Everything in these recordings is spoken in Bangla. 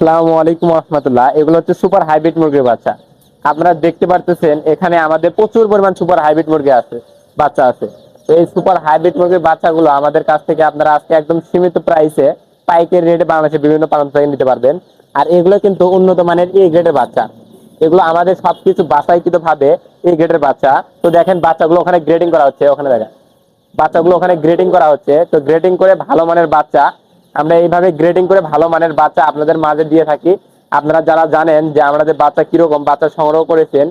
আসসালামু আলাইকুম রহমতুল্লাহ। এগুলো হচ্ছে সুপার হাইব্রিড মুরগির বাচ্চা। আপনারা দেখতে পারতেছেন, এখানে আমাদের প্রচুর পরিমাণ সুপার হাইব্রিড মুরগি আছে, বাচ্চা আছে। এই সুপার হাইব্রিড মুরগির বাচ্চাগুলো আমাদের কাছ থেকে আপনারা আজকে একদম সীমিত প্রাইসে পাইকারি রেটে বাংলাদেশের বিভিন্ন প্রান্ত থেকে নিতে পারবেন। আর এগুলো কিন্তু উন্নত মানের এই গ্রেডের বাচ্চা। এগুলো আমাদের সবকিছু বাসাইকৃত ভাবে এই গ্রেডের বাচ্চা। তো দেখেন, বাচ্চাগুলো ওখানে গ্রেডিং করা হচ্ছে, ওখানে দেখেন। বাচ্চাগুলো ওখানে গ্রেডিং করা হচ্ছে। তো গ্রেডিং করে ভালো মানের বাচ্চা আমরা এইভাবে গ্রেডিং করে ভালো মানের বাচ্চা আপনাদের মাঝে দিয়ে থাকি। আপনারা যারা জানেন যে আমাদের বাচ্চা কীরকম, বাচ্চা সংগ্রহ করেছেন,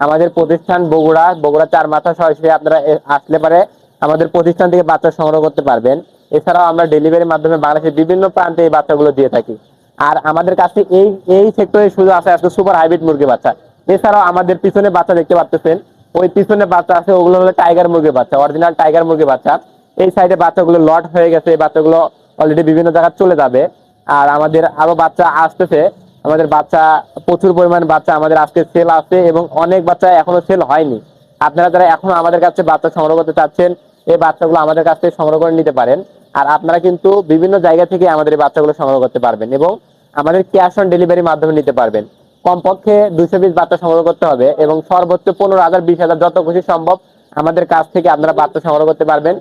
আমাদের প্রতিষ্ঠান বগুড়া বগুড়া চার মাথা সরাসরি আপনারা আসলে পারে আমাদের প্রতিষ্ঠান থেকে বাচ্চা সংগ্রহ করতে পারবেন। এছাড়াও আমরা ডেলিভারির মাধ্যমে বাংলাদেশের বিভিন্ন প্রান্তে এই বাচ্চাগুলো দিয়ে থাকি। আর আমাদের কাছে এই এই সেক্টরে শুধু আছে আজকে সুপার হাইব্রিড মুরগি বাচ্চা। এছাড়াও আমাদের পিছনে বাচ্চা দেখতে পাচ্ছেন ওই পিছনে বাচ্চা আছে, ওগুলো হলো টাইগার মুরগির বাচ্চা অরিজিনাল টাইগার মুরগির বাচ্চা। এই সাইডে বাচ্চাগুলো লট হয়ে গেছে, এই বাচ্চাগুলো অলরেডি বিভিন্ন জায়গায় চলে যাবে। আর আমাদের আরও বাচ্চা আসতেছে। আমাদের বাচ্চা, প্রচুর পরিমাণ বাচ্চা আমাদের আজকে সেল আছে এবং অনেক বাচ্চা এখনও সেল হয়নি। আপনারা যারা এখনও আমাদের কাছে বাচ্চা সংগ্রহ করতে চাচ্ছেন, এই বাচ্চাগুলো আমাদের কাছ থেকে সংগ্রহ করে নিতে পারেন। আর আপনারা কিন্তু বিভিন্ন জায়গা থেকে আমাদের এই বাচ্চাগুলো সংগ্রহ করতে পারবেন এবং আমাদের ক্যাশ অন ডেলিভারির মাধ্যমে নিতে পারবেন। কমপক্ষে দুইশো পিস বাচ্চা সংগ্রহ করতে হবে এবং সর্বোচ্চ পনেরো হাজার, বিশ হাজার যত খুশি সম্ভব আমাদের কাছ থেকে আপনারা বাচ্চা সংগ্রহ করতে পারবেন।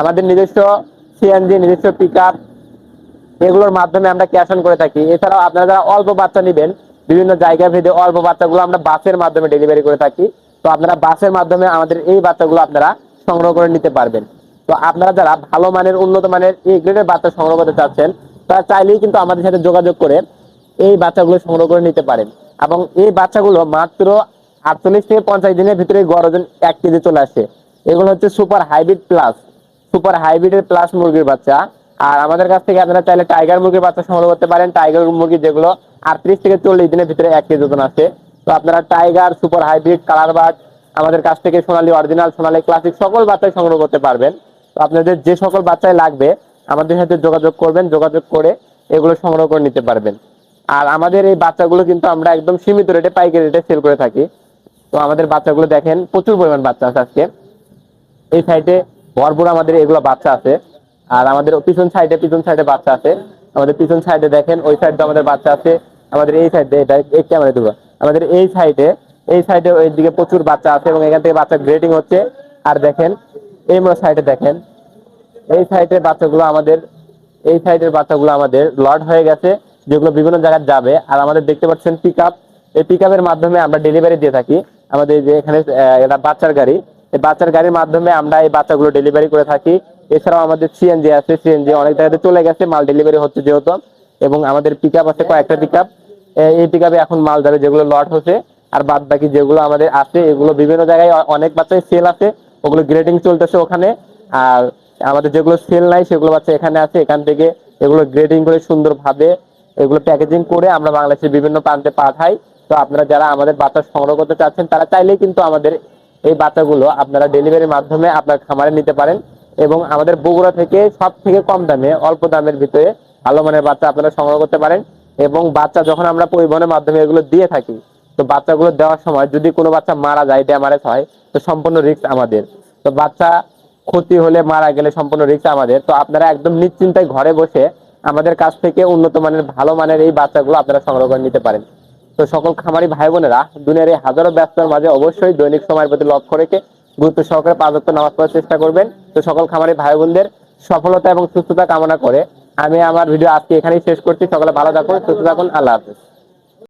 আমাদের নিজস্ব সিএনজি নিজস্ব পিক এগুলোর মাধ্যমে আমরা ক্যাশ অন করে থাকি। এছাড়াও আপনারা যারা অল্প বাচ্চা নেবেন, বিভিন্ন জায়গা ভেদে অল্প বাচ্চাগুলো আমরা বাসের মাধ্যমে ডেলিভারি করে থাকি। তো আপনারা বাসের মাধ্যমে আমাদের এই বাচ্চাগুলো আপনারা সংগ্রহ করে নিতে পারবেন। তো আপনারা যারা ভালো মানের, উন্নত মানের এই গ্রেডের বাচ্চা সংগ্রহ করতে চাচ্ছেন, তারা চাইলেই কিন্তু আমাদের সাথে যোগাযোগ করে এই বাচ্চাগুলো সংগ্রহ করে নিতে পারেন। এবং এই বাচ্চাগুলো মাত্র আটচল্লিশ থেকে পঞ্চাশ দিনের ভিতরে গড় এক কেজি চলে আসে। এগুলো হচ্ছে সুপার হাইব্রিড প্লাস সুপার হাইব্রিডের প্লাস মুরগির বাচ্চা। আর আমাদের কাছ থেকে আপনারা চাইলে টাইগার মুরগির বাচ্চা সংগ্রহ করতে পারেন। টাইগার মুরগি যেগুলো আটত্রিশ থেকে চল্লিশ দিনের ভিতরে এক কেজি ওজন আসে তো আপনারা tiger super hybrid colour bird আমাদের কাছ থেকে সোনালী অরিজিনাল সোনালী ক্লাসিক সকল বাচ্চাই সংগ্রহ করতে পারবেন। তো আপনাদের যে সকল বাচ্চাই লাগবে, আমাদের সাথে যোগাযোগ করবেন। যোগাযোগ করে এগুলো সংগ্রহ করে নিতে পারবেন। আর আমাদের এই বাচ্চাগুলো কিন্তু আমরা একদম সীমিত রেটে পাইকারি রেটে সেল করে থাকি। তো আমাদের বাচ্চাগুলো দেখেন, প্রচুর পরিমাণ বাচ্চা আছে আজকে। এই সাইডে ভরপুর আমাদের এগুলো বাচ্চা আছে। আর আমাদের পিছন সাইডে পিছন সাইডে বাচ্চা আছে। আমাদের পিছন সাইডে দেখেন, ওই সাইডে আমাদের বাচ্চা আছে। আমাদের এই সাইডে এটা এই ক্যামেরা দেবো আমাদের এই সাইডে এই সাইডে ওই দিকে প্রচুর বাচ্চা আছে এবং এখান থেকে বাচ্চা গ্রেডিং হচ্ছে। আর দেখেন, এই সাইডে দেখেন, এই সাইডের বাচ্চাগুলো আমাদের, এই সাইডের বাচ্চাগুলো আমাদের লড হয়ে গেছে, যেগুলো বিভিন্ন জায়গায় যাবে। আর আমাদের দেখতে পাচ্ছেন পিক আপ এই পিক মাধ্যমে আমরা ডেলিভারি দিয়ে থাকি। আমাদের যে এখানে এটা বাচ্চার গাড়ি। এই বাচ্চার গাড়ির মাধ্যমে আমরা এই বাচ্চাগুলো ডেলিভারি করে থাকি। এছাড়াও আমাদের সিএনজি আছে। সিএনজি অনেক জায়গাতে চলে গেছে, মাল ডেলিভারি হচ্ছে যেহেতু। এবং আমাদের পিক আছে, কয়েকটা পিক এই পিক এখন মাল যাবে যেগুলো লট হচ্ছে, আর বাদ বাকি যেগুলো আমাদের আছে, এগুলো বিভিন্ন জায়গায় অনেক বাচ্চাই সেল আছে। ওগুলো গ্রেডিং চলতেছে ওখানে। আর আমাদের যেগুলো সেল নাই, সেগুলো বাচ্চা এখানে আছে। এখান থেকে এগুলো গ্রেডিং করে সুন্দরভাবে এগুলো প্যাকেজিং করে আমরা বাংলাদেশের বিভিন্ন প্রান্তে পাঠাই। তো আপনারা যারা আমাদের বাচ্চা সংগ্রহ করতে চাচ্ছেন, তারা চাইলেই কিন্তু আমাদের এই বাচ্চাগুলো আপনারা ডেলিভারির মাধ্যমে আপনার খামারে নিতে পারেন এবং আমাদের বগুড়া থেকে সব থেকে কম দামে, অল্প দামের ভিতরে ভালো মানের বাচ্চা আপনারা সংগ্রহ করতে পারেন এবং বাচ্চা যখন আমরা পরিবহনের মাধ্যমে এগুলো দিয়ে থাকি, তো বাচ্চাগুলো দেওয়ার সময় যদি কোনো বাচ্চা মারা যায় ড্যামারেজ হয়, তো সম্পূর্ণ রিস্ক আমাদের। তো বাচ্চা ক্ষতি হলে মারা গেলে সম্পূর্ণ রিস্ক আমাদের। তো আপনারা একদম নিশ্চিন্তায় ঘরে বসে আমাদের কাছ থেকে উন্নত মানের, ভালো মানের এই বাচ্চাগুলো আপনারা সংগ্রহ করে নিতে পারেন। তো সকল খামারি ভাই বোনেরা, দুনিয়ার এই হাজারো ব্যস্ততার মাঝে অবশ্যই দৈনিক সময়ের প্রতি লক্ষ্য রেখে গুরুত্ব সহকারে পাঁচ ওয়াক্ত নামাজ পড়ার চেষ্টা করবেন। তো সকল খামারি ভাই বোনদের সফলতা এবং সুস্থতা কামনা করে আমি আমার ভিডিও আজকে এখানেই শেষ করছি। সকলে ভালো থাকুন, সুস্থ থাকুন, আল্লাহ হাফিজ।